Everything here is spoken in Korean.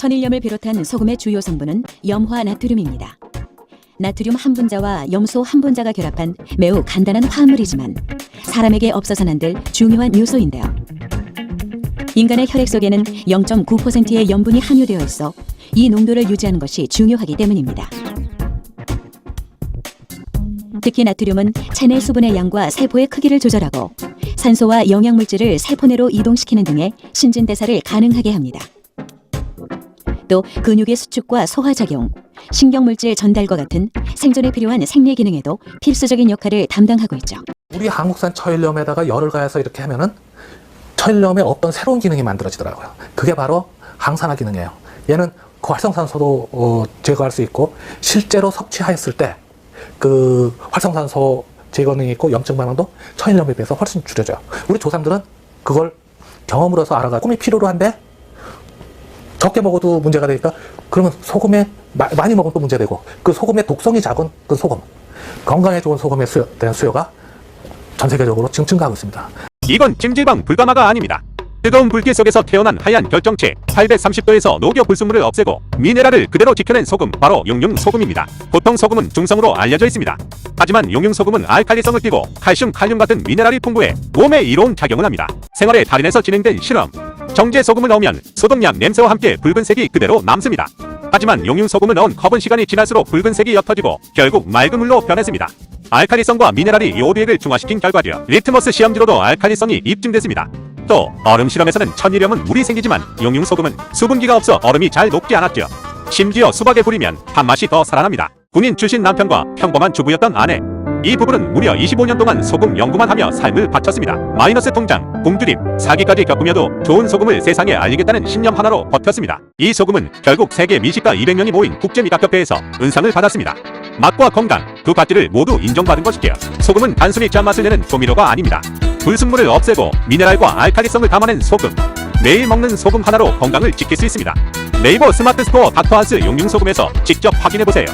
천일염을 비롯한 소금의 주요 성분은 염화 나트륨입니다. 나트륨 한 분자와 염소 한 분자가 결합한 매우 간단한 화합물이지만 사람에게 없어서는 안 될 중요한 요소인데요. 인간의 혈액 속에는 0.9%의 염분이 함유되어 있어 이 농도를 유지하는 것이 중요하기 때문입니다. 특히 나트륨은 체내 수분의 양과 세포의 크기를 조절하고 산소와 영양물질을 세포 내로 이동시키는 등의 신진대사를 가능하게 합니다. 또 근육의 수축과 소화작용, 신경물질 전달과 같은 생존에 필요한 생리 기능에도 필수적인 역할을 담당하고 있죠. 우리 한국산 천일염에다가 열을 가해서 이렇게 하면은 천일염에 어떤 새로운 기능이 만들어지더라고요. 그게 바로 항산화 기능이에요. 얘는 그 활성산소도 어, 제거할 수 있고 실제로 섭취하였을 때 그 활성산소 제거 능이 있고 염증 반응도 천일염에 비해서 훨씬 줄여져요. 우리 조상들은 그걸 경험으로서 알아가 꿈이 필요로 한데 적게 먹어도 문제가 되니까 그러면 소금에 마- 많이 먹으면 또 문제되고 그 소금의 독성이 작은 그 소금 건강에 좋은 소금에 수요, 대한 수요가 전 세계적으로 지금 증가하고 있습니다. 이건 찜질방 불가마가 아닙니다. 뜨거운 불길 속에서 태어난 하얀 결정체 830도에서 녹여 불순물을 없애고 미네랄을 그대로 지켜낸 소금 바로 용융 소금입니다. 보통 소금은 중성으로 알려져 있습니다. 하지만 용융 소금은 알칼리성을 띠고 칼슘, 칼륨 같은 미네랄이 풍부해 몸에 이로운 작용을 합니다. 생활의 달인에서 진행된 실험. 정제 소금을 넣으면 소독약 냄새와 함께 붉은색이 그대로 남습니다. 하지만 용융 소금을 넣은 컵은 시간이 지날수록 붉은색이 옅어지고 결국 맑은 물로 변했습니다. 알칼리성과 미네랄이 요리액을 중화시킨 결과죠. 리트머스 시험지로도 알칼리성이 입증됐습니다. 또 얼음 실험에서는 천일염은 물이 생기지만 용융 소금은 수분기가 없어 얼음이 잘 녹지 않았죠. 심지어 수박에 뿌리면 단맛이 더 살아납니다. 군인 출신 남편과 평범한 주부였던 아내. 이 부부는 무려 25년 동안 소금 연구만 하며 삶을 바쳤습니다. 마이너스 통장, 굶주림, 사기까지 겪으며도 좋은 소금을 세상에 알리겠다는 신념 하나로 버텼습니다. 이 소금은 결국 세계 미식가 200명이 모인 국제미각협회에서 은상을 받았습니다. 맛과 건강 두 가지를 모두 인정받은 것이지요. 소금은 단순히 짠맛을 내는 조미료가 아닙니다. 불순물을 없애고 미네랄과 알칼리성을 담아낸 소금. 매일 먹는 소금 하나로 건강을 지킬 수 있습니다. 네이버 스마트 스토어 닥터한스 용융 소금에서 직접 확인해 보세요.